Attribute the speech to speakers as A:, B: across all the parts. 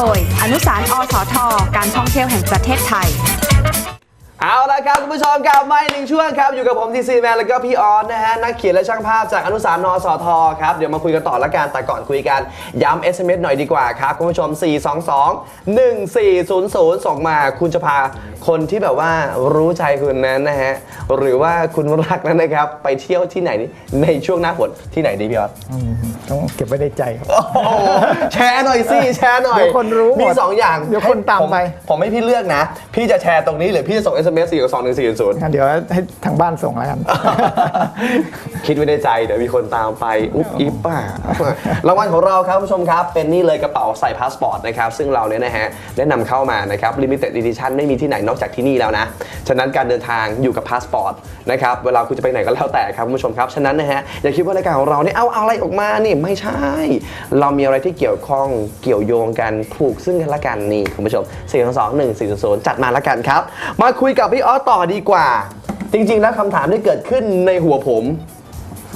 A: ดย อนุสารอสท การท่องเที่ยวแห่งประเทศไทย
B: เอาละครับคุณผู้ชมกลับมาอีกหนึ่งช่วงครับ อยู่กับผมทีซีแมนแล้วก็พี่ออนนะฮะ นักเขียนและช่างภาพจากอนุสารณ์นสทครับ เดี๋ยวมาคุยกันต่อละกันแต่ก่อนคุยกันย้ำ SMS หน่อยดีกว่าครับ คุณผู้ชม 422 1400 ส่งมา คุณจะพาคนที่แบบว่ารู้ใจคุณนั้นนะฮะ หรือว่าคุณรักนั้นนะครับ ไปเที่ยวที่ไหนในช่วงหน้าฝนที่ไหนดีพี่ออส
C: อืมต้องเก็บไว้ในใจครับ
B: โอ้โหแชร์หน่อยสิแชร์หน่อย
C: เดี๋ยวคนรู้หมด
B: มีสองอย่าง
C: เดี๋ยวคนตามไป
B: ผผมให้พี่เลือกนะ พี่จะแชร์ตรงนี้หรือพี่จะส่ง SMS 4 2 1 4 0
C: งั้นเดี๋ยวให้ทางบ้านส่งแล้วกัน
B: คิดไว้ในใจเดี๋ยวมีคนตามไป อุ๊บอิ๊บป่ะรางวัลของเราครับคุณผู้ชมครับ เป็นนี่เลยกระเป๋าใส่พาสปอร์ตนะครับ ซึ่งเราเนี่ยนะฮะได้นำเข้ามานะครับ limited edition ไม่มีที่ไหนนอกจากที่นี่แล้วนะ ฉะนั้นการเดินทางอยู่กับพาสปอร์ตนะครับ เวลาคุณจะไปไหนก็แล้วแต่ครับคุณผู้ชมครับ ฉะนั้นนะฮะอย่าคิดว่ารายการของเราเนี่ยเอาเอาอะไรออกมานี่ไม่ใช่ เรามีอะไรที่เกี่ยวข้องเกี่ยวโยงกันผูกซึ่งกันและกันนี่คุณผู้ชม4 2 2 1 4 0จัดมาละกันครับ มาคุยกักับพี่ออสต่อดีกว่า จริง ๆ แล้วคำถามที่เกิดขึ้นในหัวผม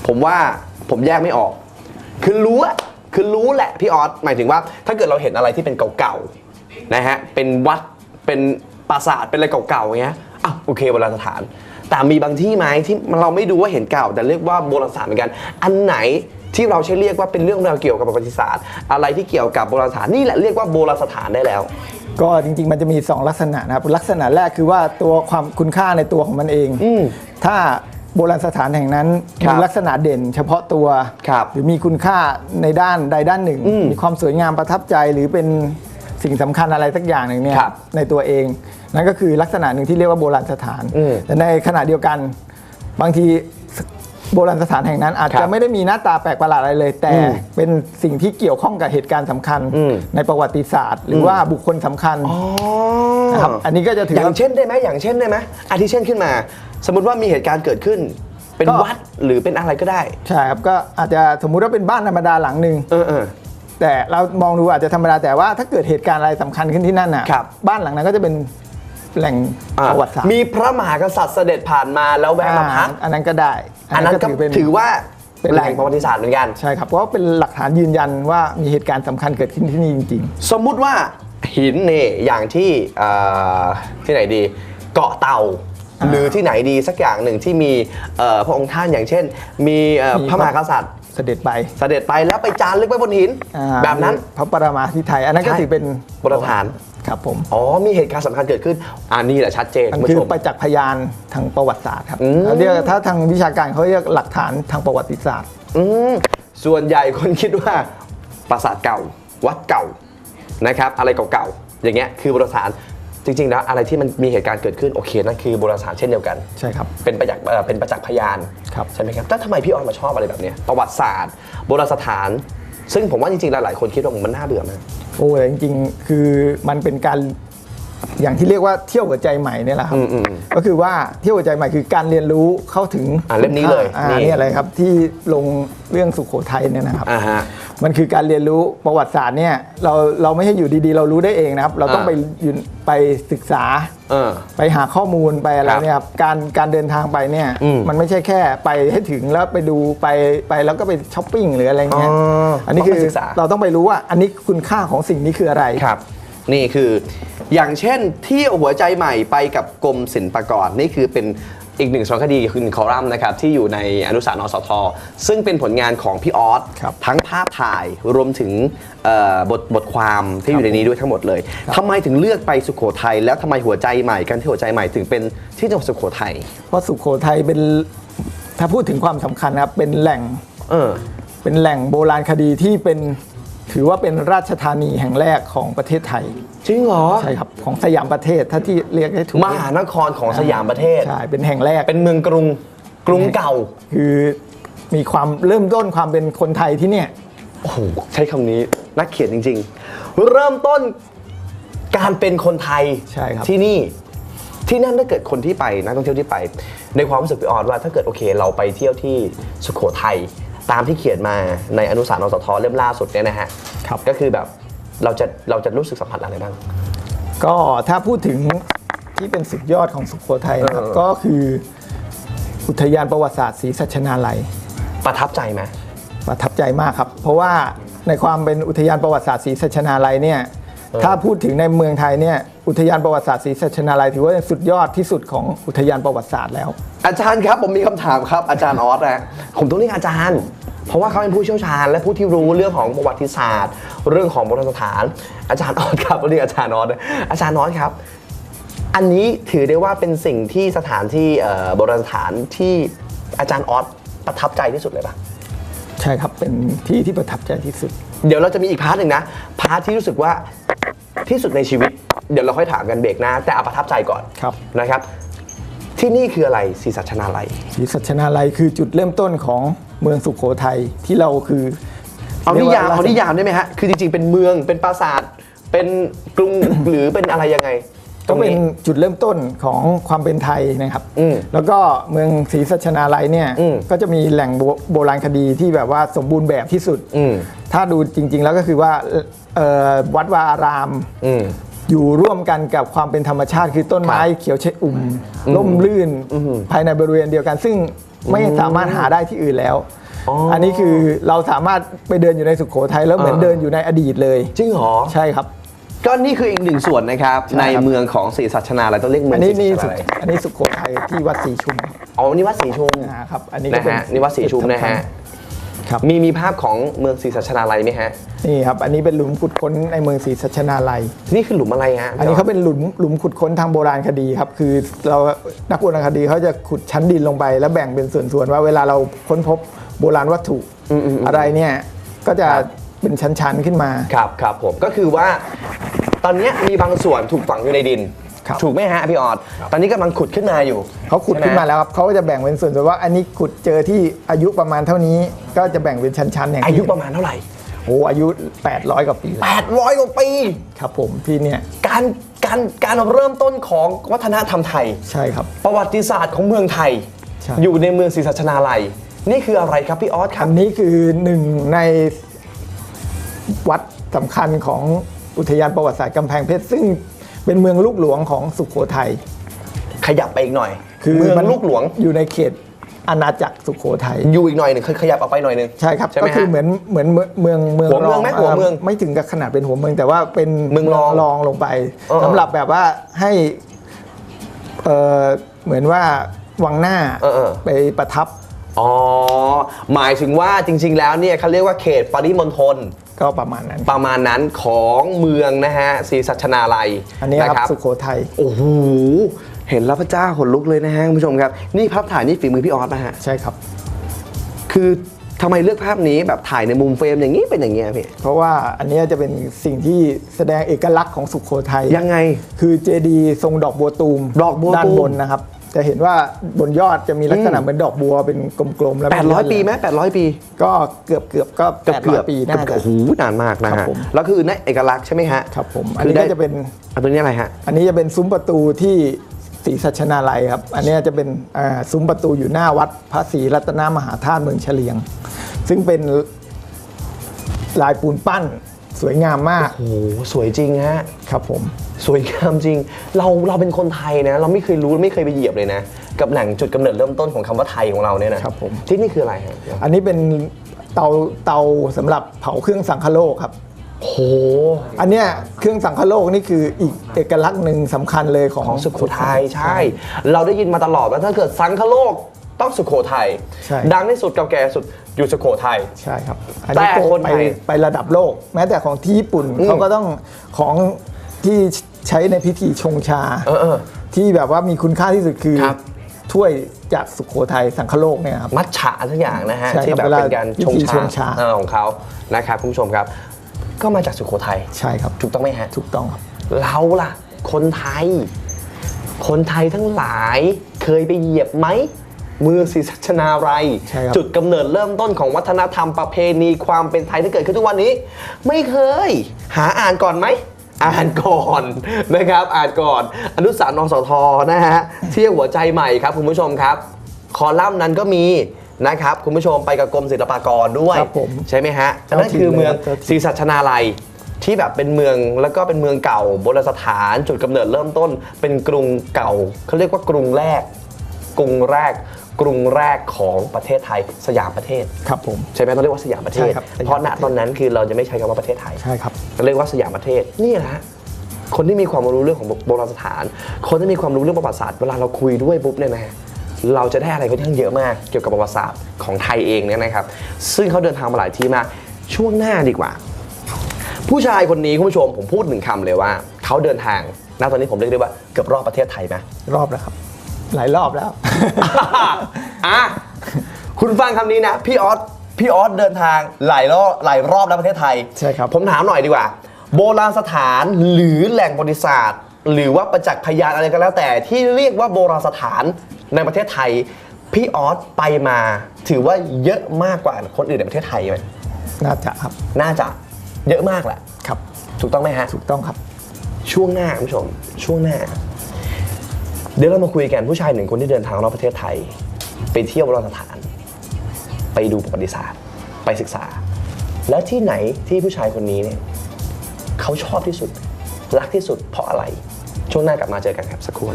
B: ผมว่าผมแยกไม่ออก คือรู้อะคือรู้แหละพี่ออสหมายถึงว่า ถ้าเกิดเราเห็นอะไรที่เป็นเก่าๆนะฮะเป็นวัดเป็นปราสาทเป็นอะไรเก่าๆอย่างเงี้ยอะโอเคโบราณสถาน แต่มีบางที่ไหมที่เราไม่ดูว่าเห็นเก่า แต่เรียกว่าโบราณสถานเหมือนกัน อันไหนที่เราใช้เรียกว่าเป็นเรื่องราวเกี่ยวกับประวัติศาสตร์ อะไรที่เกี่ยวกับโบราณสถานนี่แหละเรียกว่าโบราณสถานได้แล้ว
C: ก็จริงๆ มันจะมี 2 ลักษณะนะครับ ลักษณะแรกคือว่าตัวความคุณค่าในตัวของมันเอง
B: อืม
C: ถ้าโบราณสถานแห่งนั้น
B: ครับ
C: มีลักษณะเด่นเฉพาะตัว
B: ครับ
C: หรือมีคุณค่าในด้านใดด้านหนึ่ง
B: อืม
C: มีความสวยงามประทับใจหรือเป็นสิ่งสำคัญอะไรสักอย่างหนึ่งเนี่ย
B: ครับ
C: ในตัวเอง นั่นก็คือลักษณะหนึ่งที่เรียกว่าโบราณสถาน
B: อืม
C: แต่ในขณะเดียวกัน บางที โบราณสถานแห่งนั้นอาจ
B: ครั
C: จะ
B: บ
C: ไม่ได้มีหน้าตาแปลกประหลาดอะไรเลย แต่
B: อืม
C: เป็นสิ่งที่เกี่ยวข้องกับเหตุการณ์สำคัญ
B: อืม
C: ในประวัติศาสตร์ หรือว่าบุคคลสำคัญ
B: อ๋อ
C: นะครับอันนี้ก็จะถือ
B: อย่า
C: ว่า
B: งเช่นได้ไหมอย่างเช่นได้ไหมอาทิเช่นขึ้นมา สมมติว่ามีเหตุการณ์เกิดขึ้นเป็น
C: ก็
B: วัดหรือเป็นอะไรก็ได้
C: ใช่ครับก็อาจจะสมมุติว่าเป็นบ้านธรรมดาหลังหนึ่ง
B: เออเออ
C: แต่เรามองดูอาจจะธรรมดาแต่ว่าถ้าเกิดเหตุการณ์อะไรสำคัญขึ้นที่นั่นน่ะ
B: ครับ
C: บ้านหลังนั้นก็จะเป็นแหล่ง
B: อะ
C: ประวัติศาสตร์
B: มีพระมหากษัตริย์เสด็จผ่านมาแล้วแวะมาพัก
C: อ่าอันนั้นก็ได้
B: อันนั้นก็
C: เป็น
B: ถือว่า
C: เป็น
B: แหล่งประวัติศาสตร์เหมือนกัน
C: ใช่ครับเพราะว่าเป็นหลักฐานยืนยันว่ามีเหตุการณ์สำคัญเกิดขึ้นที่นี่จริง
B: สมมุติว่าหินเนี่ยอย่างที่เอ่อที่ไหนดี เกาะเต่า
C: อ่า
B: หรือที่ไหนดีสักอย่างหนึ่งที่มีเอ่อพระองค์ท่านอย่างเช่น มีเอ่อ
C: มี
B: พระมหากษัตริย์
C: ๆเสด็จไป
B: เสด็จไปแล้วไปจารึกไว้บนหิน
C: อ่า
B: แบบนั้น
C: พระปรมาธิไทย อันนั้นก็
B: ใช่
C: ถือเป็น
B: โบราณสถาน
C: ครับผม
B: อ๋อมีเหตุการณ์สำคัญเกิดขึ้นอันนี้แหละชัดเจน
C: มัน
B: คุณ
C: คือ
B: ผู้ชม
C: ประจักษ์พยานทางประวัติศาสตร์ครับ
B: อืม
C: เขาเรียกถ้าทางวิชาการเขาเรียกหลักฐานทางประวัติศาสตร์
B: อืมส่วนใหญ่คนคิดว่าปราสาทเก่า วัดเก่านะครับ อะไรเก่าๆอย่างเงี้ยคือโบราณสถานจริงๆแล้วอะไรที่มันมีเหตุการณ์เกิดขึ้นโอเคนั่นคือโบราณสถานเช่นเดียวกัน
C: ใช่ครับ
B: เป็นประจักษ์เอ่อเป็นประจักษ์พยาน
C: ครับ
B: ใช่ไหมครับแต่ทำไมพี่ออนมาชอบอะไรแบบเนี้ยประวัติศาสตร์ โบราณสถาน ซึ่งผมว่าจริงๆหลายๆคนคิดว่ามันน่าเบื่อมาก
C: โอ้แต่จริงๆ คือมันเป็นการ อย่างที่เรียกว่าเที่ยวหัวใจใหม่เนี่ยแหละครับ
B: อืมอืม
C: ก็คือว่าเที่ยวหัวใจใหม่คือการเรียนรู้เข้าถึง
B: อ่าเล่มนี้เลย
C: อ่า
B: นี่
C: นี่อะไรครับที่ลงเรื่องสุโขทัยเนี่ยนะครับ
B: อ่าฮะ
C: มันคือการเรียนรู้ประวัติศาสตร์เนี่ยเราเราไม่ใช่อยู่ดีๆ เรารู้ได้เองนะครับ เราต้อง
B: อ่า
C: ไปยืนไปศึกษา
B: เออ
C: ไปหาข้อมูลไปอะไร
B: ครับ
C: เนี่ยครับการการเดินทางไปเนี่ย
B: อืม
C: มันไม่ใช่แค่ไปให้ถึงแล้วไปดูไปไปแล้วก็ไปช้อปปิ้งหรืออะไรเงี้ย
B: อ๋ออั
C: อันนี้คือ
B: ต้องไปศึกษา
C: เราต้องไปรู้ว่าอันนี้คุณค่าของสิ่งนี้คืออะไร
B: ครับ นี่คือ อย่างเช่นเที่ยวหัวใจใหม่ไปกับกรมศิลปากรนี่คือเป็นอีกหนึ่งสารคดีคือหนึ่งคอลัมน์นะครับที่อยู่ในอนุสารณ์นสท ซึ่งเป็นผลงานของพี่ออส
C: ครับ
B: ทั้งภาพถ่ายรวมถึงเอ่อบทบทความที่อยู่ในนี้ด้วยทั้งหมดเลยทำไมถึงเลือกไปสุโขทัยแล้วทำไมหัวใจใหม่การที่หัวใจใหม่ถึงเป็นที่จังหวัดสุโขทัย
C: เพราะสุโขทัยเป็นถ้าพูดถึงความสำคัญนะครับเป็นแหล่ง
B: เออ
C: เป็นแหล่งโบราณคดีที่เป็น ถือว่าเป็นราชธานีแห่งแรกของประเทศไทย
B: จริงเหรอ
C: ใช่ครับของสยามประเทศถ้าที่เรียกให้ถูก
B: มหานครของสยามประเทศ
C: ใช่เป็นแห่งแรก
B: เป็นเมืองกรุงกรุงเก่า
C: คือมีความเริ่มต้นความเป็นคนไทยที่เนี่ย
B: โอ้โหใช้คำนี้นักเขียนจริง ๆ เริ่มต้นการเป็นคนไทย
C: ใช่ครับ
B: ที่นี่ที่นั่นถ้าเกิดคนที่ไปนักท่องเที่ยวที่ไป ในความรู้สึกพี่ออดว่าถ้าเกิดโอเค เราไปเที่ยวที่สุโขทัย ตามที่เขียนมาในอนุสารณ์นสทเล่มล่าสุดเนี่ยนะฮะ
C: ครับ
B: ก็คือแบบเราจะเราจะรู้สึกสัมผัสอะไรบ้าง
C: ก็ถ้าพูดถึงที่เป็นสุดยอดของสุโขทัยนะครับ
B: เออ
C: ก็คืออุทยานประวัติศาสตร์ศรีสัชนาลัย
B: ประทับใจไหม
C: ประทับใจมากครับ เพราะว่าในความเป็นอุทยานประวัติศาสตร์ศรีสัชนาลัยเนี่ย ถ้าพูดถึงในเมืองไทยเนี่ยอุทยานประวัติศาสตร์ศรีสัชนาลัยถือว่าเป็นสุดยอดที่สุดของอุทยานประวัติศาสตร์แล้ว
B: อาจารย์ครับผมมีคำถามครับอาจารย์ออสนะผมต้องเรียกอาจารย์ เพราะว่าเขาเป็นผู้เชี่ยวชาญ และผู้ที่รู้เรื่องของประวัติศาสตร์ เรื่องของโบราณสถาน อาจารย์ออสครับวันนี้อาจารย์ออสนะอาจารย์ออสครับ อันนี้ถือได้ว่าเป็นสิ่งที่สถานที่เอ่อโบราณสถานที่อาจารย์ออสประทับใจที่สุดเลยปะ
C: ใช่ครับเป็นที่ที่ประทับใจที่สุด
B: เดี๋ยวเราจะมีอีกพาร์ทหนึ่งนะ พาร์ทที่รู้สึกว่า ที่สุดในชีวิต เดี๋ยวเราค่อยถามกันเบรกหน้า แต่เอาประทับใจก่อน
C: ครับ
B: นะครับ ที่นี่คืออะไรศรีสัชนาลัย
C: ศรีสัชนาลัยคือจุดเริ่มต้นของเมืองสุขโขทัยที่เราคือ
B: เอานิยาม
C: รีกว่
B: เอานิยามได้ไหมฮะคือจริงๆเป็นเมืองเป็นปราสาทเป็นกรุงหรือเป็นอะไรยังไง
C: ก็เป็น
B: ตรง
C: จุดเริ่มต้นของความเป็นไทยนะครับ
B: อืม
C: แล้วก็เมืองศรีสัชนาลัยเนี่ย
B: อืม
C: ก็จะมีแหล่งโบโบราณคดีที่แบบว่าสมบูรณ์แบบที่สุด
B: อืม
C: ถ้าดูจริง ๆ แล้วก็คือว่าเอ่อวัดวาอาราม
B: อืม
C: อยู่ร่วมกันกับความเป็นธรรมชาติ คือต้นไม้เขียวชอุ่มล่มลื่นภายในบริเวณเดียวกัน ซึ่งไม่สามารถหาได้ที่อื่นแล้ว
B: อ๋ออั
C: อันนี้คือเราสามารถไปเดินอยู่ในสุขโขทัยแล้วเหมือน
B: อ่า
C: เดินอยู่ในอดีตเลย
B: จริงเหรอ
C: ใช่ครับ
B: ก็นี่คืออีกหนึ่งส่วนนะครับ
C: ใช่ครับ
B: ในเมืองของศรีสัชนาลัยต้องเรียกเมือ
C: อั
B: ง
C: น
B: ศ
C: นี้
B: รี
C: นี่
B: สัช
C: สุ
B: นาลัย
C: อันนี้สุโขทัยที่วัดศรีชุม
B: อ๋อนี่วัดศรีชุม
C: นะครับ อันนี้ก็
B: นะ
C: เป็น
B: ฮะนี่วัดศรีชุมนะฮะ
C: ครับ
B: มีมีภาพของเมืองศรีสัชนาลัยไหมฮะ
C: นี่ครับ อันนี้เป็นหลุมขุดค้นในเมืองศรีสัชนาลัย
B: นี่คือหลุมอะไรฮะ
C: อันนี้เขาเป็นหลุมหลุมขุดค้นทางโบราณคดีครับ คือเรานักโบราณคดีเขาจะขุดชั้นดินลงไปแล้วแบ่งเป็นส่วนๆว่าเวลาเราค้นพบโบราณวัตถุอะไรเนี่ยก็จะ เป็นชั้น ๆ ขึ้นมา
B: ครับครับผมก็คือว่า ตอนเนี้ยมีบางส่วนถูกฝังอยู่ในดิน
C: ครับ
B: ถูกไหมฮะพี่ออดตอนนี้กำลังขุดขึ้นมาอยู่
C: เขาขุดขึ้นมา
B: ใช่ไห
C: แล้วครับเขาก็จะแบ่งเป็นส่วนๆว่า อันนี้ขุดเจอที่อายุประมาณเท่านี้ก็จะแบ่งเป็นชั้นๆอย่าง
B: อายุประมาณเท่าไหร่
C: โอ้อายุ 800กว่าปีแล้ว
B: 800กว่าปี
C: ครับผมที่เนี่ย
B: การการการเริ่มต้นของวัฒนธรรมไทย
C: ใช่ครับ
B: ประวัติศาสตร์ของเมืองไทย
C: ใช่
B: อยู่ในเมืองศรีสัชนาลัย นี่คืออะไรครับพี่ออสครั
C: อั
B: บ
C: นนี้คือหนึ่งใน วัดสำคัญของอุทยานประวัติศาสตร์กำแพงเพชร ซึ่งเป็นเมืองลูกหลวงของสุขโขทัย
B: ขยับไปอีกหน่อย
C: คือ
B: เมือง
C: มัน
B: ลูกหลวง
C: อยู่ในเขตอาณาจักรสุขโขทัย
B: อยู่อีกหน่อยหนึ่งขยับออกไปหน่อยหนึ่ง
C: ใช่ครับ
B: ใช่ไหม
C: ก็คือ
B: ฮะ
C: เหมือนเหมือนเมืองเมือง
B: หัวเมืองไหมหัวเมือง
C: ไม่ถึงกับขนาดเป็นหัวเมืองแต่ว่าเป็น
B: เมืองรอง
C: รองลงไป
B: เออ
C: สำหรับแบบว่าให้เอ่อเหมือนว่าวังหน้า
B: เออเออ
C: ไปประทับ
B: อ๋อหมายถึงว่าจริง ๆ แล้วเนี่ยเขาเรียกว่าเขตปริมณฑล
C: ก็ประมาณนั้น
B: ประมาณนั้นของเมืองนะฮะศรีสัชนาลัย
C: อันนี้ครับะสุโขทัย
B: โอ้โหเห็นแล้วพระเจ้าขนลุกเลยนะฮะคุณผู้ชมครับ นี่ภาพถ่ายนี่ฝีมือพี่ออสนะฮะ
C: ใช่ครับ
B: คือทำไมเลือกภาพนี้แบบถ่ายในมุมเฟรมอย่างนี้เป็นอย่างเงี้ยพี่
C: เพราะว่าอันเนี้ยจะเป็นสิ่งที่แสดงเอกลักษณ์ของสุขโขทัย
B: ยังไง
C: คือเจดีย์ทรงดอกบัวตูม
B: ดอกบัวตูม
C: ด้านบนนะครับ จะเห็นว่าบนยอดจะมีลักษณะ
B: อืม
C: เหมือนดอกบัวเป็นกลมๆแล้วมี
B: 800 ปีไหม800 ปี
C: ก็เกือบเกือบๆก็แปดร้อยปีน่าจะ
B: โอ้โหนานมากนะ
C: ครั
B: ฮะ
C: บผม
B: แล้วคือนั่นเอกลักษณ์ใช่ไหมฮะ
C: ครับผมอัน
B: คื
C: นี้
B: ได้
C: ก็จะเป็น
B: อันตัวนี้อะไรฮะ
C: อันนี้จะเป็นซุ้มประตูที่ศรีสัชนาลัยครับ อันเนี้ยจะเป็นอ่าซุ้มประตูอยู่หน้าวัดพระศรีรัตนมหาธาตุเมืองเฉลียง ซึ่งเป็นลายปูนปั้น สวยงามมาก
B: โอ้โหสวยจริงฮะ
C: ครับผม
B: สวยงามจริง เราเราเป็นคนไทยนะ เราไม่เคยรู้ไม่เคยไปเหยียบเลยนะ กับแหล่งจุดกำเนิดเริ่มต้นของคำว่าไทยของเราเนี่ยนะครับ
C: ผม
B: ที่นี่คืออะไรฮะ
C: อันนี้เป็นเตาเตาสำหรับเผาเครื่องสังคโลกครับ
B: โอ้โห
C: อันเนี้ยเครื่องสังคโลกนี่คืออีกเอกลักษณ์หนึ่งสำคัญเลยของ
B: ของสุโขทัยใช่ เราได้ยินมาตลอดว่าถ้าเกิดสังคโลกต้องสุโขทัย
C: ใช่
B: ดังที่สุดเก่าแก่สุด อยู่สุโขทัย
C: ใช่ครับ อัน
B: แต่
C: นี้โก
B: คน
C: ไป
B: ไทย
C: ไประดับโลก แม้แต่ของที่ญี่ปุ่น
B: อืม
C: เขาก็ต้องของที่ใช้ในพิธีชงชา
B: เออเออ
C: ที่แบบว่ามีคุณค่าที่สุดคือ
B: ครับ
C: ถ้วยจากสุโขทัยสังคโลกเนี่ยครับ
B: มัทฉะทุกอย่างนะฮะ
C: ใช่ครับ
B: ที่แบบ
C: เวลา
B: เป็นการชง
C: พิธีช
B: ชาง
C: ชา
B: เออของเขานะครับคุณผู้ชมครับ ก็มาจากสุโขทัย
C: ใช่ครับ
B: ถูกต้องไหมฮะ
C: ถูกต้องครับ
B: เราล่ะ คนไทย คนไทยทั้งหลายเคยไปเหยียบไหม เมืองศรีสัชนาลัย
C: ใช่ครับ
B: จุดกำเนิดเริ่มต้นของวัฒนธรรมประเพณีความเป็นไทยที่เกิดขึ้นทุกวันนี้ ไม่เคย หาอ่านก่อนไหม อ่านก่อน นะครับ อ่านก่อน อนุสารณ์นสทนะฮะเที่ยวหัวใจใหม่ครับคุณผู้ชมครับ คอลัมน์นั้นก็มีนะครับคุณผู้ชมไปกับกรมศิลปากรด้วย
C: ครับผม
B: ใช่ไหมฮะนั่นคือเมือง
C: เจ้าถิ่นเลยครับ
B: ศรีสัชนาลัยที่แบบเป็นเมืองแล้วก็เป็นเมืองเก่าโบราณสถานจุดกำเนิดเริ่มต้น เป็นกรุงเก่าเขาเรียกว่ากรุงแรก กรุงแรก กรุงแรกของประเทศไทยสยามประเทศ
C: ครับผม
B: ใช่ไหมต้องเรียกว่าสยามประเทศ
C: ใช่ครับสยาม
B: เพราะณ
C: ประเทศ
B: ตอนนั้นคือเราจะไม่ใช้คำว่าประเทศไทย
C: ใช่ครับ
B: เราเรียกว่าสยามประเทศนี่แหละฮะคนที่มีความรู้เรื่องของโบราณสถาน คนที่มีความรู้เรื่องประวัติศาสตร์เวลาเราคุยด้วยปุ๊บเนี่ยนะฮะเราจะได้อะไรค่อนข้างเยอะมากเกี่ยวกับประวัติศาสตร์ของไทยเองเนี่ยนะครับ ซึ่งเขาเดินทางมาหลายที่มากช่วงหน้าดีกว่า ผู้ชายคนนี้คุณผู้ชมผมพูดหนึ่งคำเลยว่า เขาเดินทางณตอนนี้ผมเรียกได้ว่าเกือบรอบประเทศไทยไหม
C: รอบแล้วครับ หลายรอบแล้ว
B: อะคุณฟังคำนี้นะ พี่ออสพี่ออสเดินทางหลายรอบหลายรอบแล้วประเทศไทย
C: ใช่ครับ
B: ผมถามหน่อยดีกว่า โบราณสถานหรือแหล่งประวัติศาสตร์ หรือว่าประจักษ์พยานอะไรก็แล้วแต่ที่เรียกว่าโบราณสถานในประเทศไทย พี่ออสไปมาถือว่าเยอะมากกว่าคนอื่นในประเทศไทยไหม
C: น่าจะครับ
B: น่าจะเยอะมากแหละ
C: ครับ
B: ถูกต้องไหมฮะ
C: ถูกต้องครับ
B: ช่วงหน้าคุณผู้ชม ช่วงหน้า เดี๋ยวเรามาคุยกันผู้ชายหนึ่งคนที่เดินทางรอบประเทศไทย ไปเที่ยวโบราณสถาน ไปดูประวัติศาสตร์ ไปศึกษา แล้วที่ไหนที่ผู้ชายคนนี้เนี่ยเขาชอบที่สุด รักที่สุดเพราะอะไร ช่วงหน้ากลับมาเจอกันครับสักครู่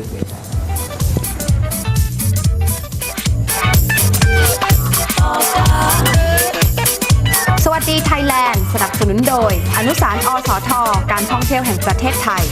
A: สวัสดีไทยแลนด์ สนับสนุนโดย อนุสารณ์อสทการท่องเที่ยวแห่งประเทศไทย